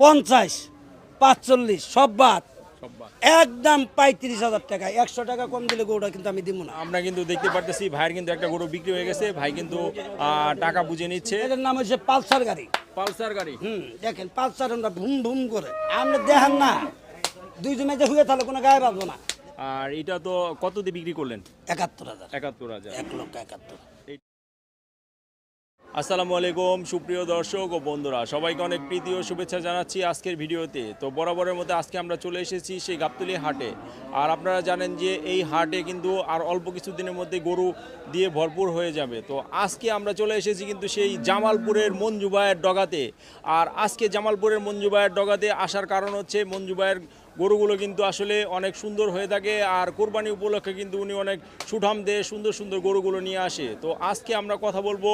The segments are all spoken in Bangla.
পঞ্চাশ পাঁচচল্লিশ সব বাদ। একদম পঁয়ত্রিশ হাজার টাকা একশো টাকা কম দিলে গরুটা কিন্তু আমি দিব না। আমরা কিন্তু দেখতে পারতেছি ভাইয়ের কিন্তু একটা গরু বিক্রি হয়ে গেছে ভাই কিন্তু টাকা বুঝে নিচ্ছে। এটার নাম হচ্ছে পালসার গাড়ি। পালসার গাড়ি। হুম দেখেন পালসার আমরা ভুম ভুম করে। আমরা দেখেন না দুইজন মেয়েতে হুয়ে তাহলে কোনো গায়ে বাঁধবো না। আর এটা তো কত দিয়ে বিক্রি করলেন? একাত্তর হাজার। একাত্তর হাজার। এক লক্ষ একাত্তর। আসসালামু আলাইকুম, সুপ্রিয় দর্শক ও বন্ধুরা, সবাইকে অনেক প্রীতি ও শুভেচ্ছা জানাচ্ছি আজকের ভিডিওতে। তো বরাবরের মধ্যে আজকে আমরা চলে এসেছি সেই গাবতলি হাটে। আর আপনারা জানেন যে এই হাটে কিন্তু আর অল্প কিছু দিনের মধ্যে গরু দিয়ে ভরপুর হয়ে যাবে। তো আজকে আমরা চলে এসেছি কিন্তু সেই জামালপুরের মঞ্জুবায়ের ডগাতে। আর আজকে জামালপুরের মঞ্জুবায়ের ডগাতে আসার কারণ হচ্ছে মঞ্জুবায়ের গরুগুলো কিন্তু আসলে অনেক সুন্দর হয়ে থাকে আর কোরবানি উপলক্ষে কিন্তু উনি অনেক সুঠাম দিয়ে সুন্দর সুন্দর গরুগুলো নিয়ে আসে। তো আজকে আমরা কথা বলব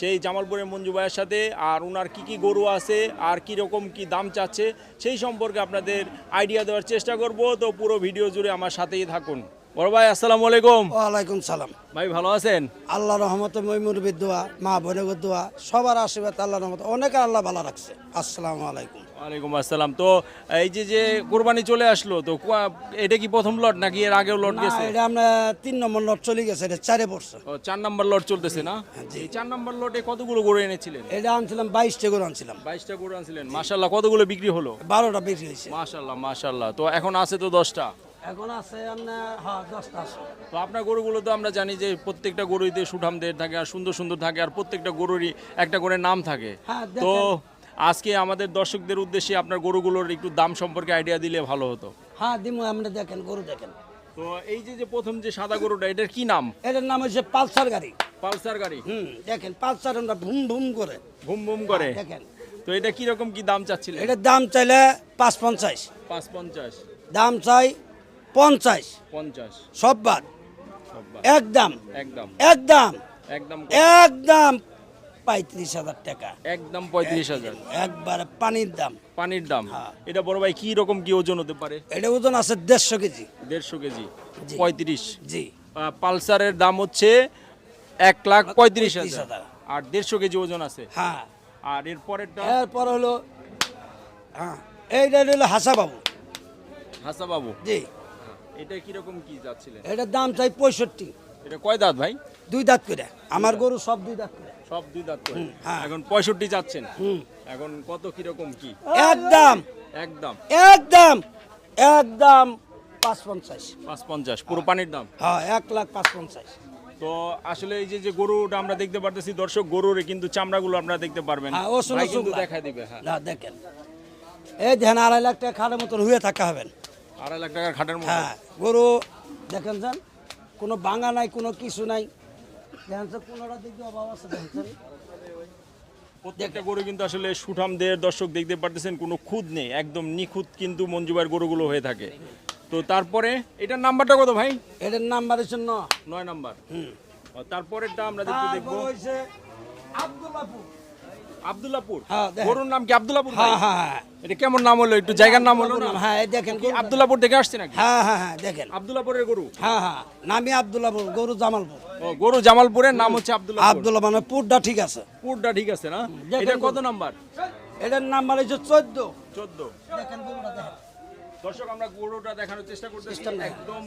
সেই জামালপুরের মঞ্জু ভাইয়ের সাথে আর ওনার কি কি গরু আছে আর কি রকম কি দাম চাচ্ছে সেই সম্পর্কে আপনাদের আইডিয়া দেওয়ার চেষ্টা করব। তো পুরো ভিডিও জুড়ে আমার সাথেই থাকুন। বড় ভাই আসসালামু আলাইকুম। ওয়ালাইকুম সালাম। ভাই ভালো আছেন? আল্লাহ রহমতে মৈমুরবির দোয়া মা বোনের দোয়া সবার আশীর্বাদ আল্লাহ রহমত অনেক আল্লাহ ভালো রাখছে। আসসালামু আলাইকুম। ওয়ালাইকুম আসসালাম। তো এই যে যে কোরবানি চলে আসলো তো এটা কি প্রথম লট নাকি এর আগেও লট গেছে? এটা আমরা তিন নম্বর লট চলে গেছে এটা চারে পড়ছে। ও, চার নাম্বার লট চলতেছে না? এই চার নাম্বার লটে কতগুলো গরু এনেছিলেন? এটা আনছিলাম বাইশটা করে আনছিলাম। বাইশটা গরু আনছিলেন। মাসাল্লাহ কতগুলো বিক্রি হলো? বারোটা বিক্রি হয়েছে। মাশাল্লাহ মাশাল্লাহ তো এখন আছে তো দশটা? এখন আছে আপনার হ্যাঁ দশটা আছে। তো আপনার গরুগুলো তো আমরা জানি যে প্রত্যেকটা গরুইতে সুঠাম দের থাকে আর সুন্দর সুন্দর থাকে আর প্রত্যেকটা গরুরই একটা করে নাম থাকে। হ্যাঁ, তো। আজকে আমাদের দর্শকদের উদ্দেশ্যে আপনার গরুগুলোর একটু দাম সম্পর্কে আইডিয়া দিলে ভালো হতো। হ্যাঁ দিমু আমরা দেখেন গরু দেখেন। তো এই যে যে প্রথম যে সাদা গরুটা এটার কি নাম? এটার নাম হচ্ছে পালসার গাড়ি। পালসার গাড়ি। হুম দেখেন পালসার আমরা ভুম ভুম করে। ঘুম ভুম করে। দেখেন। তো এটা কি রকম কি দাম চাচ্ছিলেন? এটার দাম চাইলে পাঁচ পঞ্চাশ পাঁচ পঞ্চাশ দাম চাই পঞ্চাশ। পঞ্চাশ। সব বাদ সব বাদ। একদম। একদম। একদম। একদম। একদম। পঁয়ত্রিশ হাজার টাকা। একদম পঁয়ত্রিশ হাজার। একবারে পানির দাম। পানির দাম। হ্যাঁ। এটা বড় ভাই কি রকম কি ওজন হতে পারে? এটা ওজন আছে দেড়শো কেজি। দেড়শো কেজি। পঁয়ত্রিশ। জি। পালসারের দাম হচ্ছে এক লাখ পঁয়ত্রিশ হাজার। হাজার। আর দেড়শো কেজি ওজন আছে। হ্যাঁ। আর এর পরেরটা? এরপর হলো হ্যাঁ এইটা হলো হাসা বাবু হাসা বাবু জি এটা কীরকম কি যাচ্ছিলেন? এটার দাম চাই পঁয়ষট্টি। এটা কয় দাঁত ভাই? দুই দাঁত করে। আমার গরু সব দুই দাঁত করে। সব দুই দাঁত করে হ্যাঁ। এখন পঁয়ষট্টি যাচ্ছেন। এখন কত কীরকম কি? একদম। একদম। একদম। একদম পাঁচ পঞ্চাশ পাঁচ পঞ্চাশ পুরো পানির দাম? হ্যাঁ এক লাখ পাঁচ পঞ্চাশ তো আসলে এই যে যে গরুটা আমরা দেখতে পারতেছি দর্শক গরুর কিন্তু চামড়াগুলো আপনারা দেখতে পারবেন। হ্যাঁ ও শুনো কিন্তু। দেখাই দিবে হ্যাঁ। না দেখেন। এই দেখেন আড়াই লাখ টাকা খাটের মতন হয়ে থাকা হবেন আড়াই লাখ টাকার খাটের মতো হ্যাঁ গরু দেখেন যান কোনো ভাঙা নাই কোনো কিছু নাই। প্রত্যেকটা গরু কিন্তু আসলে সুঠামদের দর্শক দেখতে পারতেছেন কোনো খুদ নেই একদম নিখুঁত কিন্তু মঞ্জুবার গরুগুলো হয়ে থাকে। তো তারপরে এটার নাম্বারটা কত ভাই? এটার নাম্বার হচ্ছে নয় নাম্বার। তারপরেরটা আমরা দেখতে দেখব। আব্দুল্লাপুর আব্দুল্লাপুর হ্যাঁ, গরুর নাম কি হ্যাঁ হ্যাঁ এটা কেমন নাম হলো? একটু জায়গার নাম হলো না। হ্যাঁ দেখেন দেখে আসছে নাকি? হ্যাঁ হ্যাঁ হ্যাঁ দেখেন। গরু? হ্যাঁ হ্যাঁ গরু জামালপুর। ও গরু জামালপুরের নাম হচ্ছে আব্দুল্লাহ মানে পুরটা ঠিক আছে। পুরটা ঠিক আছে না? এটা কত। নাম্বার? এটার নাম্বার হচ্ছে চোদ্দ। চোদ্দ। দেখেন গরুটা দেখেন। দর্শক আমরা গরুটা দেখানোর চেষ্টা করতেছি। একদম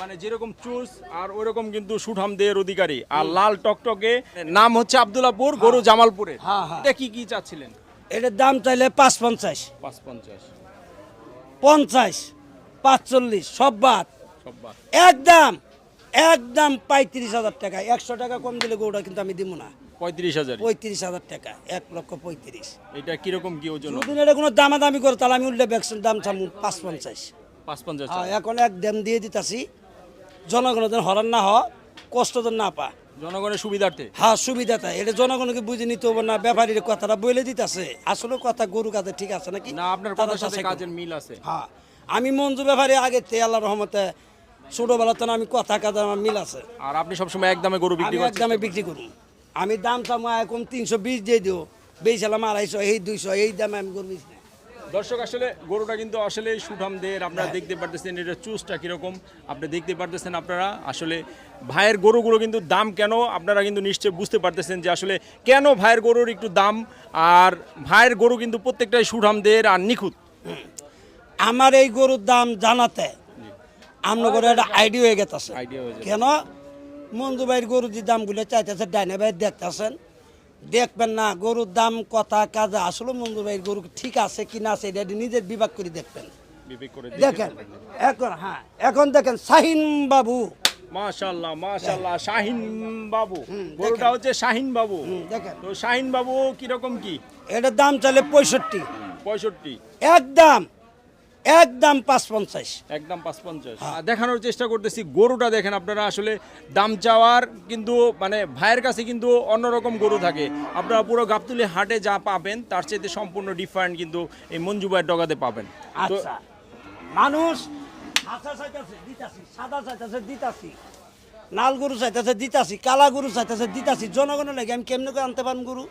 মানে যেরকম চুজ আর ওইরকম কিন্তু সুঠাম দেহের অধিকারী। আর লাল টকটকে নাম হচ্ছে আব্দুল্লাপুর গরু জামালপুরে। হ্যাঁ, হ্যাঁ। এটা কি কি চাচ্ছিলেন? এটার দাম চাইলে পাঁচ পঞ্চাশ পাঁচ পঞ্চাশ পঞ্চাশ পাঁচচল্লিশ সব বাদ। সব বাদ। একদম একদম পঁয়ত্রিশ হাজার টাকা। একশো টাকা কম দিলে গরুটা কিন্তু আমি দিব না। পঁয়ত্রিশ হাজার পঁয়ত্রিশ হাজার টাকা এক লক্ষ পঁয়ত্রিশ। এটা কীরকম কি ওজন হবে? যদি এটা কোনো দামাদামি করে তাহলে আমি দাম পাঁচ পঞ্চাশ পাঁচ পঞ্চাশ হ্যাঁ এখন এক দাম দিয়ে দিতাছি। জনগণের যেন হরান না হ কষ্ট যেন না পা জনগণের সুবিধার্থে? হ্যাঁ সুবিধাটা। এটা জনগণকে বুঝে নিতে হবে না ব্যাপারীর কথাটা বলে দিতেছে। আসলে কথা গরু কাছে ঠিক আছে নাকি? না আপনার কথার সাথে কাজের মিল আছে। হ্যাঁ আমি মঞ্জু ব্যাপারে আগে তে আল্লাহ রহমতে ছোটবেলাতে না আমি কথা কাজে আমার মিল আছে। আর আপনি সবসময় একদমে গরু বিক্রি একদমে বিক্রি করুন আমি দাম চামো এখন তিনশো বিশ দিয়ে দিও। বেশ বেচালাম আড়াইশো এই দুইশো এই দামে আমি গরু না। দর্শক আসলে গরুটা কিন্তু আসলে সুঠামদের। আপনারা দেখতে পারতেছেন এটা চুজটা কীরকম। আপনি দেখতে পারতেছেন আপনারা আসলে ভাইয়ের গরুগুলো কিন্তু দাম কেন? আপনারা কিন্তু নিশ্চয়ই বুঝতে পারতেছেন যে আসলে কেন ভাইয়ের গরুর একটু দাম? আর ভাইয়ের গরু কিন্তু প্রত্যেকটাই সুঠামদের আর নিখুঁত। আমার এই গরুর দাম জানাতে আমরা করে একটা আইডিয়া হয়ে গেছে। হয়ে কেন? মঞ্জু ভাইয়ের গরুর যে দামগুলো চাইতেছে ডাইনে ভাই দেখতেছেন? দেখবেন না গরুর দাম কথা কাজে আসলে মঞ্জু ভাইয়ের গরু ঠিক আছে কি না আছে এটা নিজের বিভাগ করে দেখবেন। দেখেন এখন হ্যাঁ এখন দেখেন শাহিন বাবু। মাশাল্লাহ মাশাল্লাহ শাহিন বাবু। গরুটা হচ্ছে শাহিন বাবু। দেখেন। তো শাহিন বাবু কীরকম কি? এটার দাম চলে পঁয়ষট্টি। পঁয়ষট্টি। একদম। একদম পাঁচ পঞ্চাশ একদম পাঁচ পঞ্চাশ। দেখানোর চেষ্টা করতেছি গরুটা দেখেন আপনারা আসলে দাম চাওয়ার কিন্তু মানে ভাইয়ের কাছে কিন্তু অন্যরকম গরু থাকে। আপনারা পুরো গাবতুলি হাটে যা পাবেন তার চাইতে সম্পূর্ণ ডিফারেন্ট কিন্তু এই মঞ্জু ভাইয়ের ডগাতে পাবেন। আচ্ছা। মানুষ হাসা সাদা চাইতেছে দিতাছি। লাল গরু চাইতেছে দিতাছি কালা গরু চাইতেছে দিতাছি। জনগণের লাগে আমি কেমনে করে আনতে পারব গরু?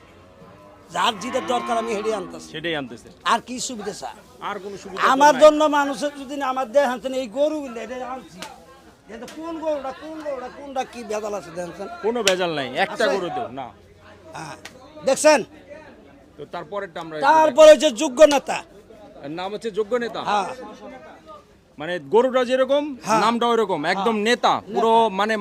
যার যেটা দরকার আমি হেঁটে আনতেছি। সেটাই আনতেছে। আর কি সুবিধা স্যার? আর কোনো সুবিধা আমার জন্য মানুষের যদি আমার দেহ আনছেন এই গরু এটা আনছি। এটা কোন গরুটা কোন গরুটা কোনটা কি বেদাল আছে দেখছেন কোনো ভেজাল নাই একটা আছে? গরু তো না। হ্যাঁ। দেখছেন? তো তারপরেরটা আমরা তারপরে হচ্ছে যোগ্য নেতা। নাম হচ্ছে যোগ্য নেতা? হ্যাঁ। মানে গরুটা যেরকম হ্যাঁ। নামটা ওইরকম একদম নেতা পুরো মানে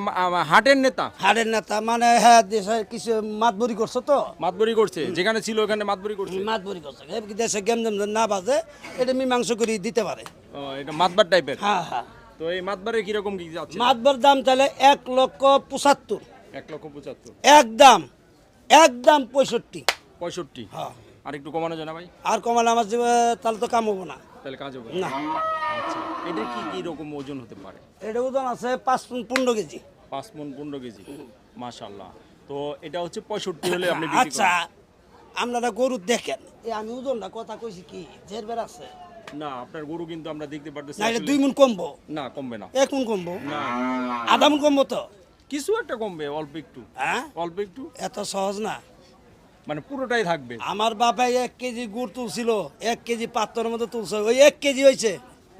হাটের নেতা। হাটের নেতা মানে হ্যাঁ দেশে কিছু মাতবরি করছে তো। মাতবরি করছে যেখানে ছিল ওখানে মাতবরি করছে। মাতবরি করছে। দেশে গেম জেম না বাজে এটা মীমাংস করে দিতে পারে। ও, এটা মাতবার টাইপের? হ্যাঁ হ্যাঁ। তো এই মাতবারে কীরকম কি যাচ্ছে? মাতবর দাম তাহলে এক লক্ষ পঁচাত্তর। এক লক্ষ পঁচাত্তর। একদম একদম পঁয়ষট্টি। পঁয়ষট্টি? হ্যাঁ। আর একটু কমানো যায় না ভাই? আর কমালে আমার তাহলে তো কাম হব না। তাহলে কাজ হবে না। আচ্ছা এটা কি কি রকম ওজন হতে পারে? এটা ওজন আছে পাঁচ পন- পনেরো কেজি। পাঁচ মন পনেরো কেজি মাশাল্লাহ তো এটা হচ্ছে পঁয়ষট্টি হলে আপনি আচ্ছা আপনারা গরু দেখেন। এই আমি ওজনটা কথা কইছি কি জেরবের আছে। না আপনার গরু কিন্তু আমরা দেখতে পারতেছি না এটা দুই মন কমবো। না কমবে না। এক মন কমবো? না। আধা মন কমবো তো? কিছু একটা কমবে অল্প একটু। হ্যাঁ? অল্প একটু? এত সহজ না। মানে পুরোটাই থাকবে। আমার বাবাই এক কেজি গুড় তুলছিল এক কেজি পাত্রের মধ্যে তুলছে ওই এক কেজি হয়েছে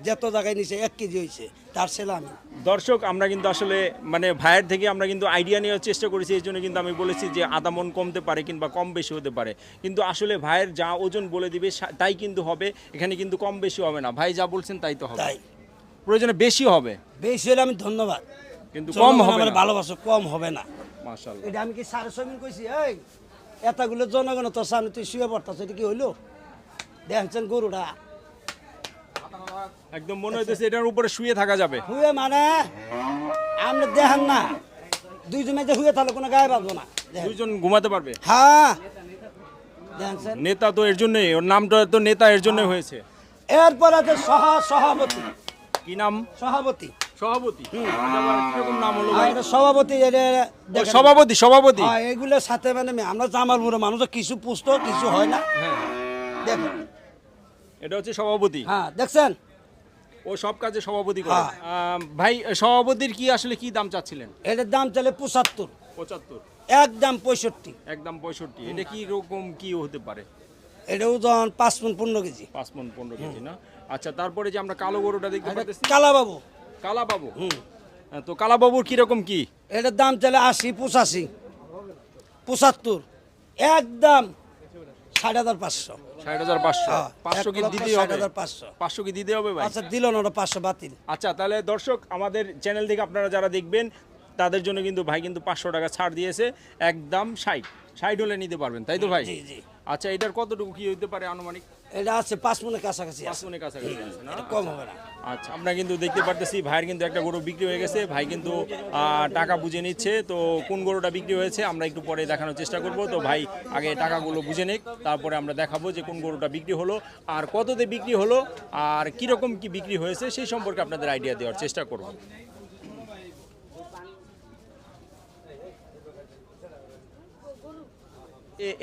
যত জায়গায় নিছে এক কেজি হয়েছে তার ছেলে আমি। দর্শক আমরা কিন্তু আসলে মানে ভাইয়ের থেকে আমরা কিন্তু আইডিয়া নেওয়ার চেষ্টা করেছি এই জন্য কিন্তু আমি বলেছি যে আধা মন কমতে পারে কিংবা কম বেশি হতে পারে। কিন্তু আসলে ভাইয়ের যা ওজন বলে দিবে তাই কিন্তু হবে এখানে কিন্তু কম বেশি হবে না। ভাই যা বলছেন তাই তো হবে। তাই। প্রয়োজনে বেশি হবে। বেশি হলে আমি ধন্যবাদ। কিন্তু কম হবে ভালোবাসো কম হবে না। মাশাআল্লাহ। এটা আমি কি সাড়ে ছয় মিনিট কইছি? এই! এতগুলো জনগণ তোর সামনে তুই শুয়ে পড়তাছ এটা কি হইল? দেখছেন গরুটা। একদম মনে হইতেছে এটার উপরে শুয়ে থাকা যাবে। শুয়ে মানে? আপনি দেখেন না দুইজনে যে হুয়ে তাহলে কোনো গায়ে বাঁধবো না। দুইজন ঘুমাতে পারবে। হ্যাঁ। নেতা তো এর জন্যই ওর নামটা তো নেতা এর জন্য হয়েছে। এরপর আছে সহ সভাপতি কি নাম? সভাপতি। সভাপতি। নাম হলো সভাপতি সভাপতি সভাপতি। হ্যাঁ, এগুলোর সাথে মানে আমরা জামালপুরের মানুষ কিছু পুষতো কিছু হয় না। হ্যাঁ। দেখেন। এটা হচ্ছে সভাপতি। হ্যাঁ দেখছেন? ও সব কাজে সভাপতি করে। হ্যাঁ। ভাই সভাপতির কি আসলে কি দাম চাচ্ছিলেন? এটার দাম চলে পঁচাত্তর। পঁচাত্তর। একদম পঁয়ষট্টি। একদম পঁয়ষট্টি। এটা কি রকম কি হতে পারে? এটা ওজন পাঁচ পনেরো কেজি। পাঁচ পনেরো কেজি না? আচ্ছা তারপরে যে আমরা কালো গরুটা দেখতে পাচ্ছি কালা বাবু কালা বাবু হুম। হ্যাঁ, তো কালা বাবুর কি? এটার দাম চলে আশি পঁচাশি। পঁচাত্তর। একদম ষাট হাজার পাঁচশো। ষাট হাজার পাঁচশো। হ্যাঁ, পাঁচশো কি দিতে হবে? পাঁচশো। পাঁচশো কি দিতে হবে ভাই? আচ্ছা দিল না ওটা পাঁচশো বাতিল। আচ্ছা তাহলে দর্শক আমাদের চ্যানেল থেকে আপনারা যারা দেখবেন তাদের জন্য কিন্তু ভাই কিন্তু পাঁচশো টাকা ছাড় দিয়েছে। একদম ষাট। ষাট হলে নিতে পারবেন তাই তো ভাই? জি জি। আচ্ছা এটার কতটুকু কি হতে পারে আনুমানিক? এটা আছে পাঁচ মনের কাছাকাছি পাঁচ মনের কাছাকাছি আছে না? কম হবে না। আচ্ছা আমরা কিন্তু দেখতে পারতেছি ভাইয়ের কিন্তু একটা গরু বিক্রি হয়ে গেছে। ভাই কিন্তু টাকা বুঝে নিচ্ছে। তো কোন গরুটা বিক্রি হয়েছে আমরা একটু পরে দেখানোর চেষ্টা করব। তো ভাই আগে টাকাগুলো বুঝে নিক তারপরে আমরা দেখাবো যে কোন গরুটা বিক্রি হলো আর কততে বিক্রি হলো আর কীরকম কি বিক্রি হয়েছে সেই সম্পর্কে আপনাদের আইডিয়া দেওয়ার চেষ্টা করব।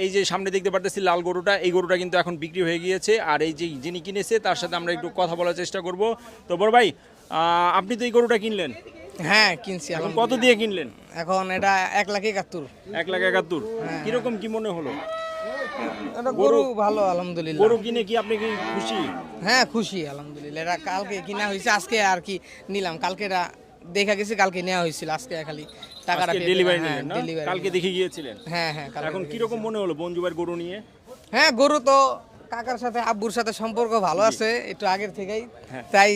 এই যে সামনে দেখতে পারতেছি লাল গরুটা এই গরুটা কিন্তু এখন বিক্রি হয়ে গিয়েছে। আর এই যে যিনি কিনেছে তার সাথে আমরা একটু কথা বলার চেষ্টা করব। তো বড় ভাই আপনি তো এই গরুটা কিনলেন? হ্যাঁ কিনছি এখন কত দিয়ে কিনলেন? এখন এটা এক লাখ একাত্তর। এক লাখ একাত্তর। কীরকম কি মনে হলো? গরু ভালো আলহামদুলিল্লাহ। গরু কিনে কি আপনি কি খুশি? হ্যাঁ খুশি আলহামদুলিল্লাহ। এটা কালকে কিনা হয়েছে আজকে আর কি নিলাম। কালকে এটা দেখা গেছে কালকে নেওয়া হয়েছিল আজকে খালি টাকাটা ডেলিভারি নিলেন না? হ্যাঁ, কালকে দেখে গিয়েছিলেন? হ্যাঁ হ্যাঁ এখন দেখে কীরকম মনে হলো বঞ্জুবার গরু নিয়ে? হ্যাঁ গরু তো কাকার সাথে আব্বুর সাথে সম্পর্ক ভালো আছে একটু আগের থেকেই। হ্যাঁ। তাই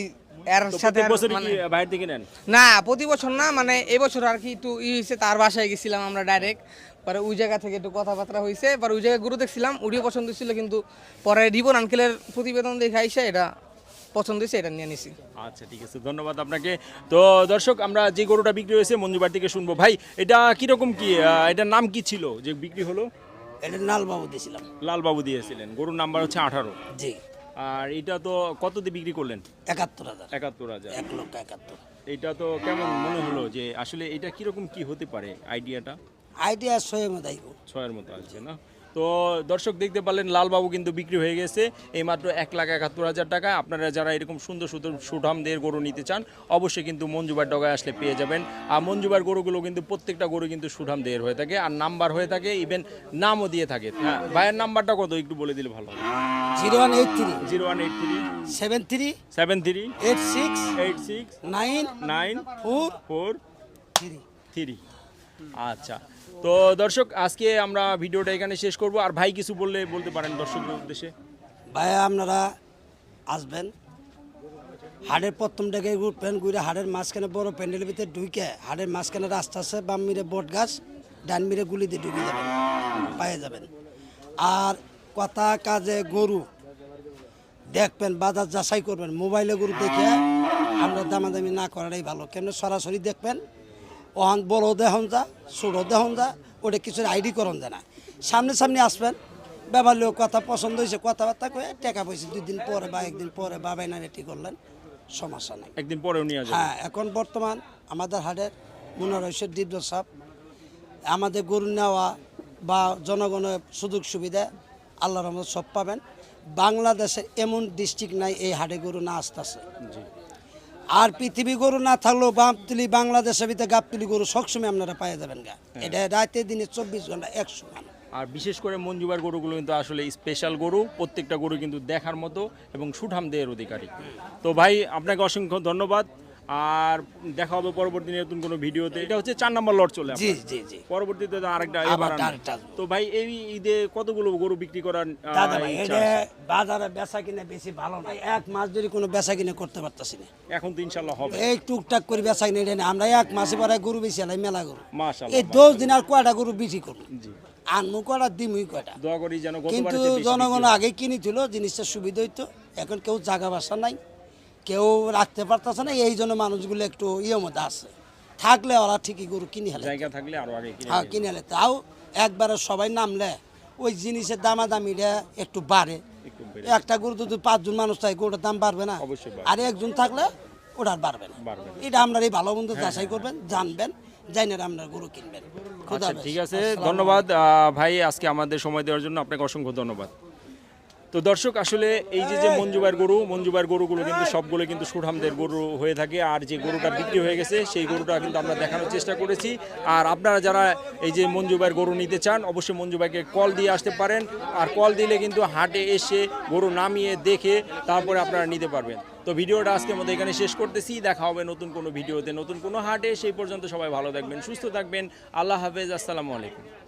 এর সাথে মানে- কি বাইরে থেকে নেন? না প্রতি বছর না মানে এবছর আর কি একটু ই হয়েছে তার বাসায় গেছিলাম আমরা ডাইরেক্ট পরে ওই জায়গা থেকে একটু কথাবার্তা হয়েছে পরে ওই জায়গায় গরু দেখছিলাম ওটিও পছন্দ ছিল কিন্তু পরে রিবন আঙ্কেলের প্রতিবেদন দেখে আইসে এটা পছন্দ হয়েছে এটা নিয়ে নিছি। আচ্ছা ঠিক আছে ধন্যবাদ আপনাকে। তো দর্শক আমরা যে গরুটা বিক্রি হয়েছে মঞ্জুবার থেকে শুনব। ভাই এটা কীরকম কি? আহ, এটার নাম কি ছিল যে বিক্রি হলো? এটা নালবাবু দিয়েছিলাম। লালবাবু দিয়েছিলেন। গরুর নাম্বার হচ্ছে আঠারো। জি। আর এটা তো কত দিয়ে বিক্রি করলেন? একাত্তর হাজার। একাত্তর হাজার। এক লক্ষ একাত্তর। এটা তো কেমন মনে হলো যে আসলে এটা কীরকম কি হতে পারে আইডিয়াটা? আইডিয়া সয়ে মতাই ছয়ের মতো আছে না? তো দর্শক দেখতে পারলেন লালবাবু কিন্তু বিক্রি হয়ে গেছে। এই মাত্র এক লাখ একাত্তর হাজার টাকা। আপনারা যারা এরকম সুন্দর সুন্দর সুঠামদের গরু নিতে চান অবশ্যই কিন্তু মঞ্জুবার ডগায় আসলে পেয়ে যাবেন। আর মঞ্জুবার গরুগুলো কিন্তু প্রত্যেকটা গরু কিন্তু সুঠাম দেহের হয়ে থাকে। আর নাম্বার হয়ে থাকে ইভেন নামও দিয়ে থাকে। হ্যাঁ ভাইয়ের নাম্বারটা কত? একটু বলে দিলে ভালো হবে zero one eight three. Zero one eight three. Seven three. Seven three. Eight six. Eight six. Nine. Nine. Four. Four. Three. Three. আচ্ছা। তো দর্শক, আজকে আমরা ভিডিওটা এখানে শেষ করব। আর ভাই কিছু বললে বলতে পারেন দর্শকদের উদ্দেশ্যে। ভাইয়া আপনারা আসবেন। হাড়ের প্রথম ডেকে উঠবেন ঘুরে হাড়ের মাঝখানে বড় প্যান্ডেলের ভিতরে ঢুকে হাড়ের মাঝখানে রাস্তা আছে, বাম মিরে বট গাছ, ডান মিরে গুলি দিয়ে ঢুকে যাবেন, পায়ে যাবেন। আর কথা কাজে গরু, দেখবেন, বাজার যাচাই করবেন। মোবাইলে গরু দেখে আমরা দামাদামি না করাটাই ভালো। কেন সরাসরি দেখবেন ওহান বড় দেহন যা ছোটো দেহন যা ওটা কিছু আইডি করন যায় না। সামনে সামনে আসবেন ব্যাপার লোক কথা পছন্দ হয়েছে কথাবার্তা কয়ে টাকা পয়সা দুই দিন পরে বা একদিন পরে বা বাইনা রেটি করলেন সমস্যা নেই। একদিন পরেও নিয়ে হ্যাঁ এখন বর্তমান আমাদের হাটের মনে রয়েছে দীর্ঘ সাপ। আমাদের গরু নেওয়া বা জনগণের সুযোগ সুবিধা আল্লাহ রহমত সব পাবেন। বাংলাদেশে এমন ডিস্ট্রিক্ট নাই এই হাটে গরু না আসতেছে। জি। আর পৃথিবী গরু না থাকলেও গাবতলি বাংলাদেশের ভিতরে গাপতুলি গরু সবসময় আপনারা পাইয়ে যাবেন গা। এটা রাতে দিনে চব্বিশ ঘণ্টা একশো ঘণ্টা আর বিশেষ করে মঞ্জুবার গরুগুলো কিন্তু আসলে স্পেশাল গরু প্রত্যেকটা গরু কিন্তু দেখার মতো এবং সুঠাম দেহের অধিকারী। তো ভাই আপনাকে অসংখ্য ধন্যবাদ। আর দেখা হবে পরবর্তী নতুন কোনো ভিডিওতে। এটা হচ্ছে চার নম্বর লট চলে জি জি জি। পরবর্তীতে আরেকটা। তো ভাই এই ঈদে কতগুলো গরু বিক্রি করার দাদা ভাই এটা বাজারে বেচা কিনে বেশি ভালো নাই এক মাস ধরে কোনো বেচা কিনে করতে পারতাছি না। এখন তো ইনশাল্লাহ হবে। এই টুকটাক করে বেচা কিনে এটা আমরা এক মাসে পরে গরু বেশি আলাই মেলা গরু। মাশাআল্লাহ এই দশ দিন আর কয়টা গরু বিক্রি করব? জি। আনমু কয়টা দিমুই কয়টা? দোয়া করি যেন কিন্তু জনগণ। আগে কিনেছিল জিনিসটা সুবিধা হইতো। এখন কেউ জায়গা বাসা নাই। কেউ রাখতে পারতেছে না এই জন্য মানুষগুলো একটু ইয়ে মধ্যে আছে। থাকলে ওরা ঠিকই গরু কিনে হেলে জায়গা থাকলে আরও আগে হ্যাঁ কিনে হেলে তাও একবারে সবাই নামলে ওই জিনিসের দামাদামিটা একটু বাড়ে। একটা গরু যদি পাঁচজন মানুষ থাকে গরুটার দাম বাড়বে না। আর একজন থাকলে ওটার বাড়বে না। এটা আপনার এই ভালো মন্দ যাচাই করবেন জানবেন জানি আপনার গরু কিনবেন। আচ্ছা ঠিক আছে। ধন্যবাদ। ভাই আজকে আমাদের সময় দেওয়ার জন্য আপনাকে অসংখ্য ধন্যবাদ। তো দর্শক আসলে এই যে যে মঞ্জুবার গরু মঞ্জুবার গরুগুলো কিন্তু সবগুলো কিন্তু সুঠামদের গরু হয়ে থাকে আর যে গরুটা বিক্রি হয়ে গেছে সেই গরুটা কিন্তু আমরা দেখানোর চেষ্টা করেছি। আর আপনারা যারা এই যে মঞ্জুবার গরু নিতে চান অবশ্যই মঞ্জুবাইকে কল দিয়ে আসতে পারেন। আর কল দিলে কিন্তু হাটে এসে গরু নামিয়ে দেখে তারপরে আপনারা নিতে পারবেন। তো ভিডিওটা আজকের মধ্যে এখানে শেষ করতেছি। দেখা হবে নতুন কোনো ভিডিওতে নতুন কোনো হাটে। সেই পর্যন্ত সবাই ভালো থাকবেন সুস্থ থাকবেন। আল্লাহ হাফেজ আসসালামু আলাইকুম।